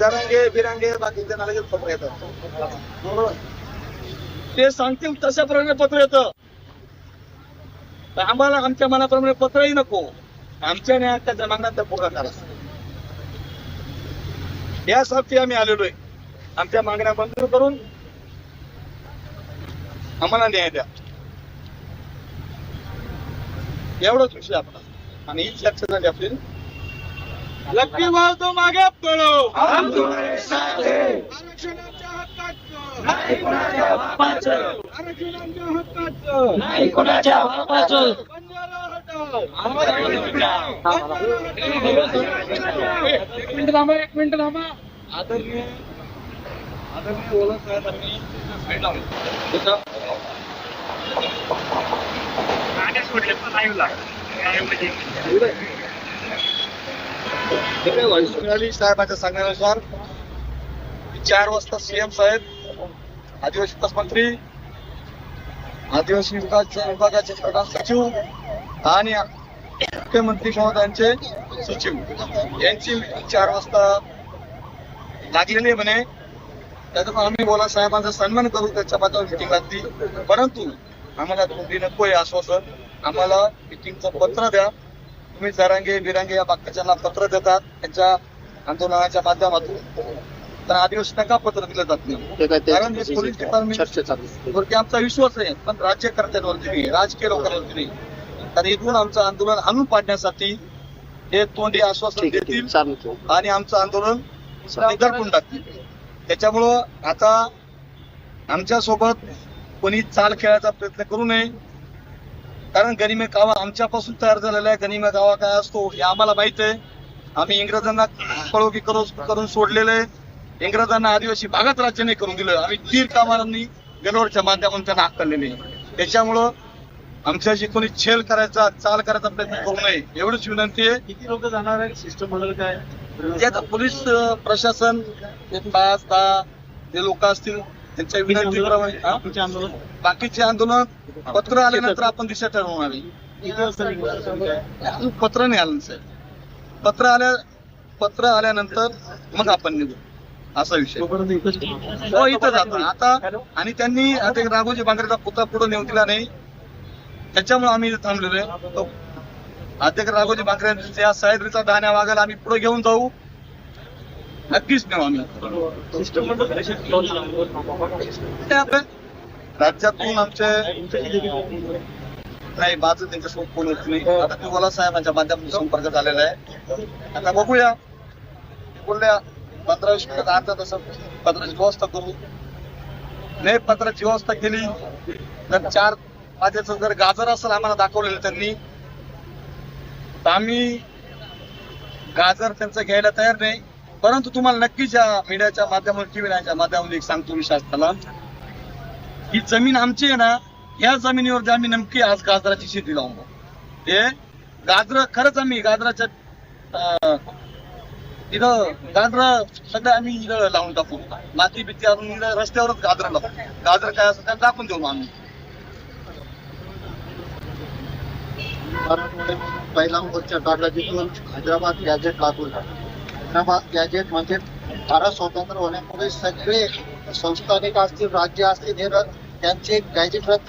जरांगे बिरांगे बाकीच्या लगेच पत्र येतात. ते सांगतील तशाप्रमाणे पत्र येतं. तर आम्हाला आमच्या मनाप्रमाणे पत्रही नको. आमच्या न्यायाच्या मागण्या पूर्ण करा यासाठी आम्ही आलेलो आहे. आमच्या मागण्या मंजूर करून आम्हाला न्याय द्या. एवढंच विषय आपला. आणि हीच लक्षात झाली आपली लक्ष्मी भाव तो मागे पळो. आरक्षणाच्या हक्काचं आरक्षणाच्या हक्काचं नाही कोणाच्या बापाचं। एक मिनिट थांबा एक मिनिट थांबा. आदरणीय आदरणीय ओला साहेबांनी साईड लावली. त्याच्या- इकडे व्हॉइस मिळाली. साहेबांच्या सांगण्यानुसार चार वाजता सीएम साहेब आदिवासी विकास मंत्री आदिवासी विकास विभागाचे प्रधान सचिव आणि मुख्यमंत्री महोदयांचे सचिव. यांची चार वाजता लागलेली म्हणे. त्याच्यामुळे आम्ही बोला साहेबांचा सन्मान करू त्याच्या माध्यमात मिटिंग लागली परंतु आम्हाला तुम्ही नको आहे आश्वासन. आम्हाला मिटिंगचं पत्र द्या. तुम्ही जरांगे बिरांगे या बाकीच्यांना पत्र देतात त्यांच्या आंदोलनाच्या माध्यमातून. तर आदिवासींना का पत्र दिलं जात नाही. कारण पोलीस आमचा विश्वास आहे पण राज्यकर्त्यांवरती नाही राजकीय लोकांवरती नाही. तर इथून आमचं आंदोलन हाणून पाडण्यासाठी हे तोंडी आश्वासन देतील आणि आमचं आंदोलन दडपून टाकतील. त्याच्यामुळं आता आमच्यासोबत कोणी चाल खेळायचा प्रयत्न करू नये. कारण गनिमे कावा आमच्यापासून तयार झालेला आहे. गनिमे कावा काय असतो हे आम्हाला माहीत आहे. आम्ही इंग्रजांना पळोकी करून करून सोडलेलं आहे. इंग्रजांना आदिवासी भागात राज्य नाही करून दिलं. आम्ही तीर कामारांनी गणवरच्या माध्यमातून त्यांना हाकललेले आहे. त्याच्यामुळं आमच्याशी कोणी छेल करायचा चाल करायचा प्रयत्न करू नये एवढीच विनंती आहे. किती लोक जाणार आहेत? सिस्टम मॉडेल काय? पोलीस प्रशासन ते पाच दहा जे लोक असतील. त्यांच्या विनंतीप्रमाणे हा? बाकीचे आंदोलन पत्र आल्यानंतर आपण दिशा ठरवणार आहे. पत्र नाही आलं साहेब. पत्र आल्या पत्र आल्यानंतर मग आपण निघू. असा विषय. हो इथं जातो आता आणि त्यांनी राघोजी बांगरेचा पुतळा पुढे नेऊन दिला नाही. त्याच्यामुळे आम्ही थांबलेलो आहे. तो अध्यक्ष राघोजी बांगरे या सह्याद्रीचा दाण्या वागायला आम्ही पुढे घेऊन जाऊ. नक्कीच नेऊ आम्ही राज्यातून आमचे नाही माझं त्यांच्यासोबत फोन होत नाही. आता तुम्हाला साहेबांच्या माध्यमातून संपर्क झालेला आहे. आता बघूया. बोलल्या पंधरा वीस मिनिटात अर्धा तास पत्राची व्यवस्था करू. नाही पत्राची व्यवस्था केली. तर चार वाजेचं जर गाजर असेल आम्हाला दाखवलेलं त्यांनी तर आम्ही गाजर त्यांचं घ्यायला तयार नाही. परंतु तुम्हाला नक्कीच या मीडियाच्या माध्यमातून टीव्ही नाईनच्या माध्यमातून एक सांगतो मी शासनाला ही जमीन आमची आहे ना या जमिनीवर आम्ही नेमकी आज गाजराची शेती लावतो ते गाजर खरंच आम्ही गाजराच्या इथं गाजर सगळं आम्ही इथं लावून टाकू. माती बिती आणून इथं रस्त्यावरच गाजर लावू. गाजर काय असं त्याला दाखवून देऊ मग आम्ही पहिला मोर्चा काढला हैदराबाद गॅजेट लागू झाला. हैदराबाद गॅजेट म्हणजे भारत स्वतंत्र होण्यापूर्वी सगळे संस्थानिक असतील राज्य असतील हे त्यांचे गॅजेट रद्द